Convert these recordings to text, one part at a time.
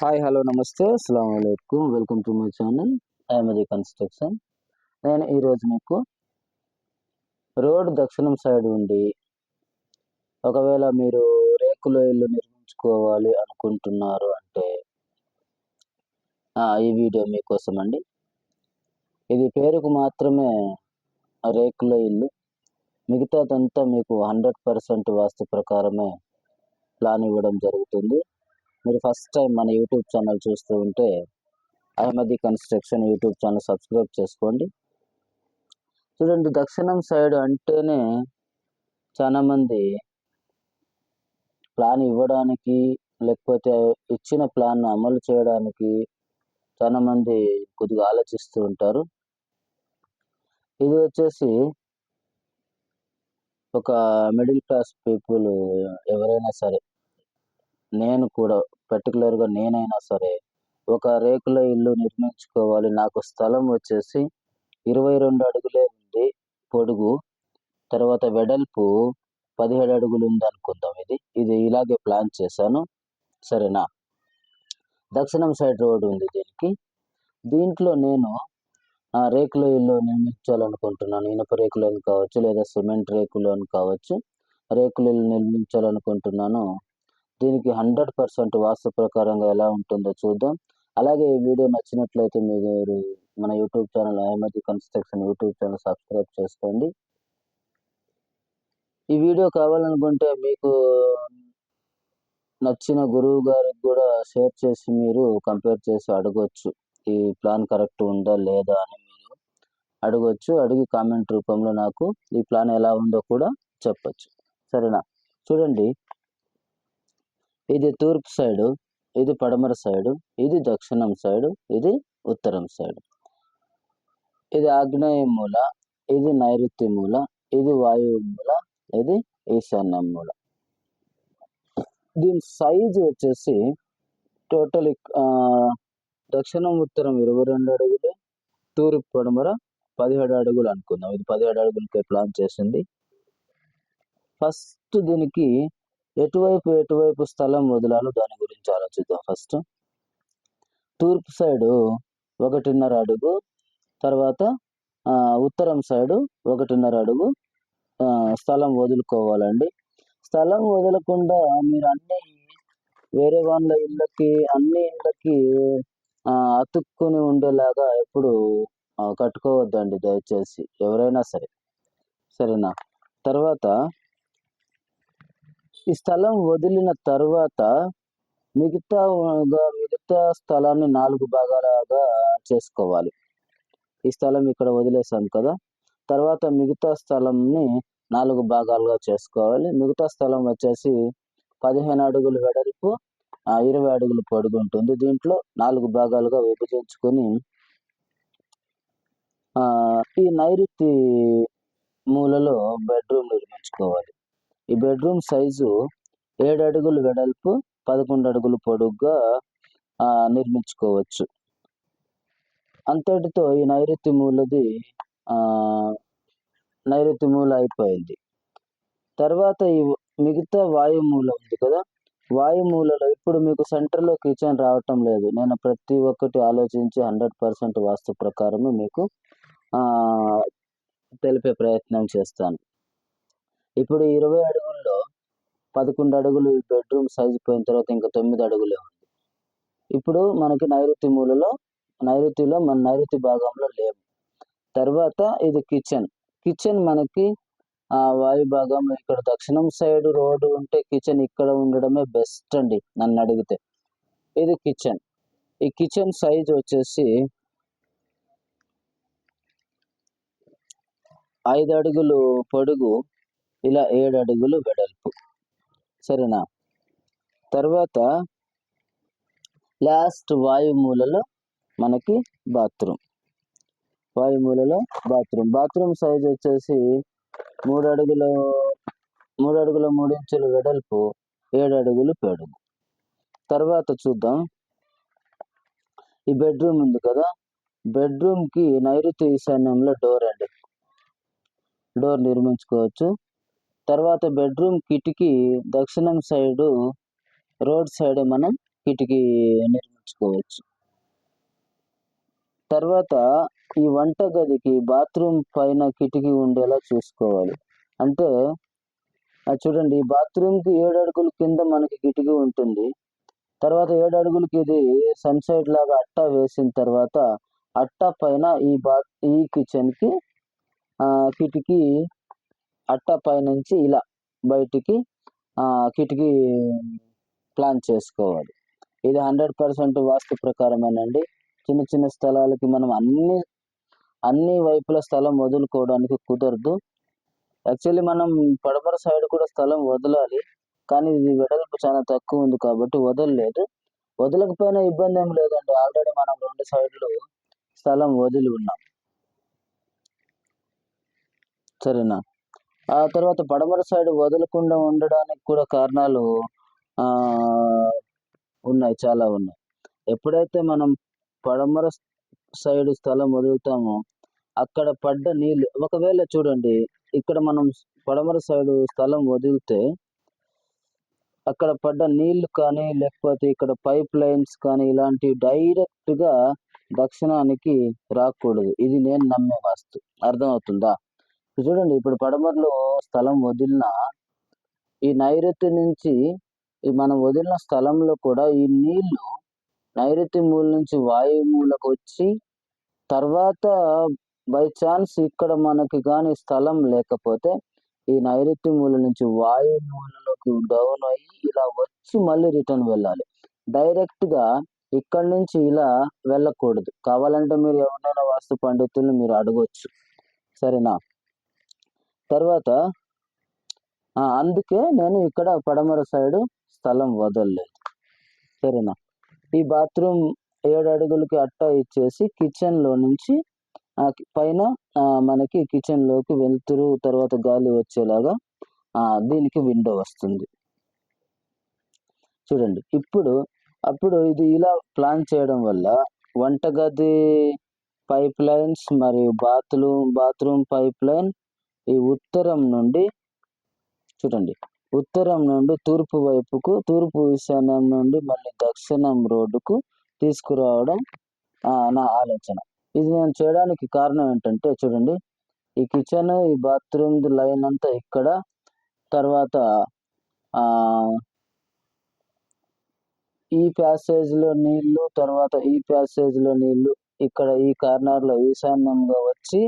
Hi hello నమస్తే అస్సలం అయికం welcome to my channel Ahmadi construction నేను ఈరోజు మీకు రోడ్ దక్షిణం సైడ్ ఉండి ఒకవేళ మీరు రేకుల ఇల్లు నిర్మించుకోవాలి అనుకుంటున్నారు అంటే ఈ వీడియో మీకోసం అండి ఇది పేరుకు మాత్రమే రేకుల ఇల్లు. మిగతాదంతా మీకు హండ్రెడ్ పర్సెంట్ వాస్తు ప్రకారమే ప్లాన్ ఇవ్వడం జరుగుతుంది. మీరు ఫస్ట్ టైం మన యూట్యూబ్ ఛానల్ చూస్తూ ఉంటే Ahmadi construction YouTube channel subscribe చేసుకోండి. చూడండి దక్షిణం సైడ్ అంటేనే చాలామంది ప్లాన్ ఇవ్వడానికి లేకపోతే ఇచ్చిన ప్లాన్ అమలు చేయడానికి చాలామంది కొద్దిగా ఆలోచిస్తూ ఉంటారు. ఇది వచ్చేసి ఒక మిడిల్ క్లాస్ పీపుల్ ఎవరైనా సరే నేను కూడా పర్టికులర్గా నేనైనా సరే ఒక రేకుల ఇల్లు నిర్మించుకోవాలి. నాకు స్థలం వచ్చేసి ఇరవై రెండు అడుగులే ఉంది పొడుగు. తర్వాత వెడల్పు పదిహేడు అడుగులు ఉంది అనుకుందాం ఇది. ఇది ఇలాగే ప్లాన్ చేశాను. సరేనా? దక్షిణం సైడ్ రోడ్ ఉంది దీనికి. దీంట్లో నేను రేకుల ఇల్లు నిర్మించాలనుకుంటున్నాను. ఇనుప రేకులు కావచ్చు లేదా సిమెంట్ రేకులు అని కావచ్చు రేకుల ఇల్లు నిర్మించాలనుకుంటున్నాను. దీనికి హండ్రెడ్ పర్సెంట్ వాస్తు ప్రకారంగా ఎలా ఉంటుందో చూద్దాం. అలాగే ఈ వీడియో నచ్చినట్లయితే మీరు మన YouTube channel Ahmadi construction YouTube channel subscribe చేసుకోండి. ఈ వీడియో కావాలనుకుంటే మీకు నచ్చిన గురువు గారికి కూడా షేర్ చేసి మీరు కంపేర్ చేసి అడగవచ్చు ఈ ప్లాన్ కరెక్ట్ ఉందా లేదా అని మీరు అడగొచ్చు. అడిగి కామెంట్ రూపంలో నాకు ఈ ప్లాన్ ఎలా ఉందో కూడా చెప్పచ్చు. సరేనా? చూడండి. ఇది తూర్పు సైడు ఇది పడమర సైడు ఇది దక్షిణం సైడు ఇది ఉత్తరం సైడు. ఇది ఆగ్నేయ మూల ఇది నైరుతి మూల ఇది వాయువు మూల ఇది ఈశాన్య మూల. దీని సైజు వచ్చేసి టోటల్ దక్షిణం ఉత్తరం ఇరవై రెండు అడుగులు తూర్పు పడమర పదిహేడు అడుగులు అనుకుందాం. ఇది పదిహేడు అడుగులకే ప్లాన్ చేసింది. ఫస్ట్ దీనికి ఎటువైపు ఎటువైపు స్థలం వదలాలో దాని గురించి ఆలోచిద్దాం. ఫస్ట్ తూర్పు సైడు ఒకటిన్నర అడుగు తర్వాత ఉత్తరం సైడు ఒకటిన్నర అడుగు స్థలం వదులుకోవాలండి. స్థలం వదలకుండా మీరు అన్ని వేరే వాళ్ళ ఇళ్ళకి అన్ని ఇళ్ళకి అతుక్కుని ఉండేలాగా ఎప్పుడు కట్టుకోవద్దండి దయచేసి ఎవరైనా సరే. సరేనా? తర్వాత ఈ స్థలం వదిలిన తర్వాత మిగతా మిగతా స్థలాన్ని నాలుగు భాగాలుగా చేసుకోవాలి. ఈ స్థలం ఇక్కడ వదిలేసాం కదా. తర్వాత మిగతా స్థలంని నాలుగు భాగాలుగా చేసుకోవాలి. మిగతా స్థలం వచ్చేసి పదిహేను అడుగులు వెడల్పు ఇరవై అడుగులు పొడుగు ఉంటుంది. దీంట్లో నాలుగు భాగాలుగా విభజించుకొని ఈ నైరుతి మూలలో బెడ్రూమ్ నిర్మించుకోవాలి. ఈ బెడ్రూమ్ సైజు ఏడు అడుగులు వెడల్పు పదకొండు అడుగులు పొడుగ్గా నిర్మించుకోవచ్చు. అంతటితో ఈ నైరుతి మూలది నైరుతి మూల అయిపోయింది. తర్వాత ఈ మిగతా వాయుమూల ఉంది కదా వాయుమూలలో ఇప్పుడు మీకు సెంటర్లో కిచెన్ రావటం లేదు. నేను ప్రతి ఒక్కటి ఆలోచించి హండ్రెడ్ పర్సెంట్ వాస్తు ప్రకారమే మీకు తెలిపే ప్రయత్నం చేస్తాను. ఇప్పుడు ఇరవై అడుగుల్లో పదకొండు అడుగులు బెడ్రూమ్ సైజ్ పోయిన తర్వాత ఇంకా తొమ్మిది అడుగులే ఉంది. ఇప్పుడు మనకి నైరుతి మూలలో నైరుతిలో మన నైరుతి భాగంలో లేవు. తర్వాత ఇది కిచెన్. కిచెన్ మనకి ఆ వాయు భాగంలో ఇక్కడ దక్షిణం సైడ్ రోడ్డు ఉంటే కిచెన్ ఇక్కడ ఉండడమే బెస్ట్ అండి నన్ను అడిగితే. ఇది కిచెన్. ఈ కిచెన్ సైజ్ వచ్చేసి ఐదు అడుగులు పొడుగు ఇలా ఏడు అడుగులు వెడల్పు. సరేనా? తర్వాత లాస్ట్ వాయుమూలలో మనకి బాత్రూమ్. వాయుమూలలో బాత్రూమ్. బాత్రూమ్ సైజ్ వచ్చేసి మూడు అడుగుల మూడు అడుగుల మూడు ఇంచులు వెడల్పు ఏడు అడుగులు పెడుగు తర్వాత చూద్దాం. ఈ బెడ్రూమ్ ఉంది కదా? బెడ్రూమ్కి నైరుతి ఈశాన్యంలో డోర్ అండి డోర్ నిర్మించుకోవచ్చు. తర్వాత బెడ్రూమ్ కిటికీ దక్షిణం సైడు రోడ్ సైడ్ మనం కిటికీ నిర్మించుకోవచ్చు. తర్వాత ఈ వంట గదికి బాత్రూమ్ పైన కిటికీ ఉండేలా చూసుకోవాలి. అంటే చూడండి ఈ బాత్రూమ్కి ఏడు అడుగుల కింద మనకి కిటికీ ఉంటుంది. తర్వాత ఏడు అడుగులకి ఇది సన్సైడ్ లాగా అట్ట వేసిన తర్వాత అట్ట పైన ఈ బా ఈ కిచెన్కి కిటికీ అట్ట పైనుంచి ఇలా బయటికి కిటికీ ప్లాన్ చేసుకోవాలి. ఇది హండ్రెడ్ పర్సెంట్ వాస్తు ప్రకారమేనండి. చిన్న చిన్న స్థలాలకి మనం అన్ని అన్ని వైపుల స్థలం వదులుకోవడానికి కుదరదు. యాక్చువల్లీ మనం పడమర సైడ్ కూడా స్థలం వదలాలి. కానీ ఇది వెడల్పు చాలా తక్కువ ఉంది కాబట్టి వదలలేదు. వదలకపోయినా ఇబ్బంది ఏం లేదండి. ఆల్రెడీ మనం రెండు సైడ్లు స్థలం వదిలి ఉన్నాం. సరేనా? ఆ తర్వాత పడమర సైడ్ వదలకుండా ఉండడానికి కూడా కారణాలు ఆ ఉన్నాయి చాలా ఉన్నాయి. ఎప్పుడైతే మనం పడమర సైడ్ స్థలం వదులుతామో అక్కడ పడ్డ నీళ్ళు ఒకవేళ చూడండి ఇక్కడ మనం పడమర సైడ్ స్థలం వదిలితే అక్కడ పడ్డ నీళ్ళు కానీ లేకపోతే ఇక్కడ పైప్ లైన్స్ కానీ ఇలాంటివి డైరెక్ట్గా దక్షిణానికి రాకూడదు. ఇది నేను నమ్మే వాస్తు. అర్థమవుతుందా? ఇప్పుడు చూడండి ఇప్పుడు పడమరలో స్థలం వదిలిన ఈ నైరుతి నుంచి ఈ మనం వదిలిన స్థలంలో కూడా ఈ నీళ్ళు నైరుతి మూల నుంచి వాయు మూలకు వచ్చి తర్వాత బై ఛాన్స్ ఇక్కడ మనకి కానీ స్థలం లేకపోతే ఈ నైరుతి మూల నుంచి వాయు మూలలోకి డౌన్ అయ్యి ఇలా వచ్చి మళ్ళీ రిటర్న్ వెళ్ళాలి. డైరెక్ట్గా ఇక్కడ నుంచి ఇలా వెళ్ళకూడదు. కావాలంటే మీరు ఎవరినైనా వాస్తు పండితుల్ని మీరు అడగొచ్చు. సరేనా? తర్వాత అందుకే నేను ఇక్కడ పడమర సైడ్ స్థలం వదలలేదు. సరేనా? ఈ బాత్రూమ్ ఏడు అడుగులకి అట్ట ఇచ్చేసి కిచెన్లో నుంచి పైన మనకి కిచెన్లోకి వెళ్తురు తర్వాత గాలి వచ్చేలాగా దీనికి విండో వస్తుంది. చూడండి ఇప్పుడు అప్పుడు ఇది ఇలా ప్లాన్ చేయడం వల్ల వంటగది పైప్ లైన్స్ మరియు బాత్రూమ్ బాత్రూమ్ పైప్ లైన్ ఈ ఉత్తరం నుండి చూడండి. ఉత్తరం నుండి తూర్పు వైపుకు తూర్పు ఈశాన్యం నుండి మళ్ళీ దక్షిణం రోడ్డుకు తీసుకురావడం నా ఆలోచన. ఇది నేను చేయడానికి కారణం ఏంటంటే చూడండి ఈ కిచెన్ ఈ బాత్రూమ్ లైన్ అంతా ఇక్కడ తర్వాత ఆ ఈ ప్యాసేజ్లో నీళ్ళు తర్వాత ఈ ప్యాసేజ్లో నీళ్ళు ఇక్కడ ఈ కార్నర్లో ఈశాన్యంగా వచ్చి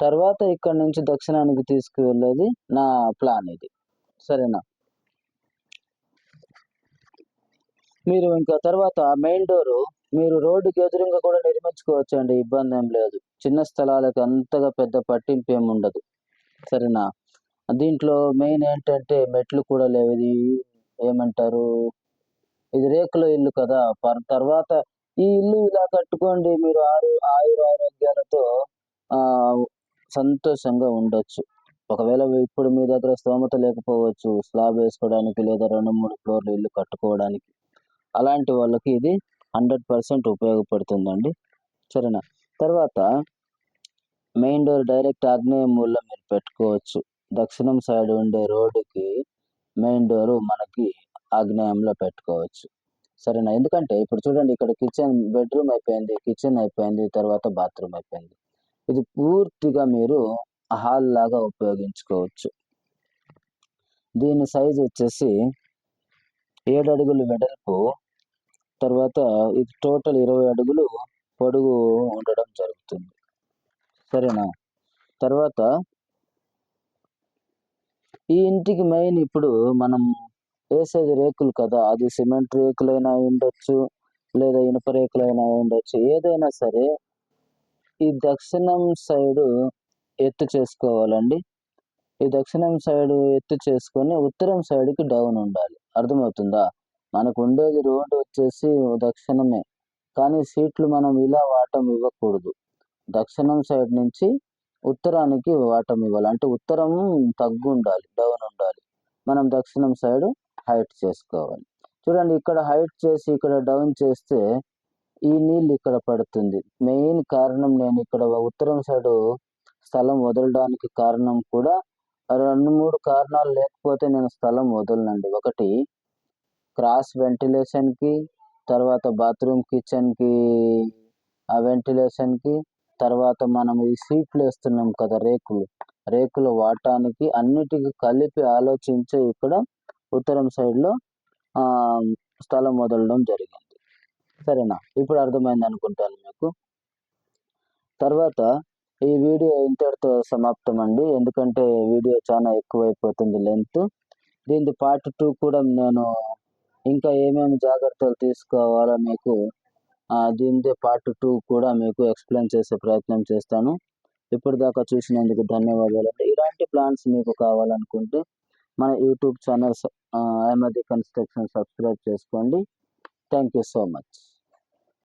తర్వాత ఇక్కడ నుంచి దక్షిణానికి తీసుకువెళ్ళేది నా ప్లాన్ ఇది. సరేనా? మీరు ఇంకా తర్వాత మెయిన్ డోర్ మీరు రోడ్డుకి ఎదురుగా కూడా నిర్మించుకోవచ్చు అండి ఇబ్బంది ఏం లేదు. చిన్న స్థలాలకు అంతగా పెద్ద పట్టింపు ఏమి ఉండదు. సరేనా? దీంట్లో మెయిన్ ఏంటంటే మెట్లు కూడా లేవు. ఇది ఏమంటారు? ఇది రేకుల ఇల్లు కదా. పర్- తర్వాత ఈ ఇల్లు ఇలా కట్టుకోండి మీరు ఆరు ఆయుర ఆరోగ్యాలతో ఆ సంతోషంగా ఉండొచ్చు. ఒకవేళ ఇప్పుడు మీ దగ్గర స్తోమత లేకపోవచ్చు స్లాబ్ వేసుకోవడానికి లేదా రెండు మూడు ఫ్లోర్లు ఇల్లు కట్టుకోవడానికి అలాంటి వాళ్ళకి ఇది హండ్రెడ్ పర్సెంట్ ఉపయోగపడుతుందండి. సరేనా? తర్వాత మెయిన్ డోర్ డైరెక్ట్ ఆగ్నేయ మూలలో మీరు పెట్టుకోవచ్చు. దక్షిణం సైడ్ ఉండే రోడ్డుకి మెయిన్ డోర్ మనకి ఆగ్నేయంలో పెట్టుకోవచ్చు. సరేనా? ఎందుకంటే ఇప్పుడు చూడండి ఇక్కడ కిచెన్ బెడ్రూమ్ అయిపోయింది కిచెన్ అయిపోయింది తర్వాత బాత్రూమ్ అయిపోయింది. ఇది పూర్తిగా మీరు హాల్ లాగా ఉపయోగించుకోవచ్చు. దీని సైజ్ వచ్చేసి ఏడు అడుగులు వెడల్పు తర్వాత ఇది టోటల్ ఇరవై అడుగులు పొడుగు ఉండడం జరుగుతుంది. సరేనా? తర్వాత ఈ ఇంటికి మెయిన్ ఇప్పుడు మనం వేసేది రేకులు కదా అది సిమెంట్ రేకులైనా ఉండొచ్చు లేదా ఇనుప రేకులైనా ఉండొచ్చు ఏదైనా సరే ఈ దక్షిణం సైడు ఎత్తు చేసుకోవాలండి. ఈ దక్షిణం సైడ్ ఎత్తు చేసుకొని ఉత్తరం సైడ్కి డౌన్ ఉండాలి. అర్థమవుతుందా? మనకు ఉండేది రోడ్డు వచ్చేసి దక్షిణమే. కానీ సీట్లు మనం ఇలా వాటం ఇవ్వకూడదు. దక్షిణం సైడ్ నుంచి ఉత్తరానికి వాటం ఇవ్వాలి. అంటే ఉత్తరం తగ్గు ఉండాలి డౌన్ ఉండాలి. మనం దక్షిణం సైడ్ హైట్ చేసుకోవాలి. చూడండి ఇక్కడ హైట్ చేసి ఇక్కడ డౌన్ చేస్తే ఈ నీళ్ళు ఇక్కడ పడుతుంది. మెయిన్ కారణం నేను ఇక్కడ ఉత్తరం సైడు స్థలం వదలడానికి కారణం కూడా రెండు మూడు కారణాలు లేకపోతే నేను స్థలం వదలనండి. ఒకటి క్రాస్ వెంటిలేషన్కి తర్వాత బాత్రూమ్ కిచెన్కి ఆ వెంటిలేషన్కి తర్వాత మనం ఈ సీట్లు వేస్తున్నాం కదా రేకులు. రేకులు వాడటానికి అన్నిటికీ కలిపి ఆలోచించి ఇక్కడ ఉత్తరం సైడ్లో స్థలం వదలడం జరిగింది. సరేనా? ఇప్పుడు అర్థమైంది అనుకుంటాను మీకు. తర్వాత ఈ వీడియో ఇంతటితో సమాప్తం అండి ఎందుకంటే వీడియో చాలా ఎక్కువైపోతుంది లెంత్. దీని పార్ట్ టూ కూడా నేను ఇంకా ఏమేమి జాగ్రత్తలు తీసుకోవాలో మీకు దీనిదే పార్ట్ టూ కూడా మీకు ఎక్స్ప్లెయిన్ చేసే ప్రయత్నం చేస్తాను. ఇప్పుడు దాకా చూసినందుకు ధన్యవాదాలు ఇలాంటి ప్లాన్స్ మీకు కావాలనుకుంటే మన YouTube channel Ahmadi construction subscribe చేసుకోండి. Thank you so much.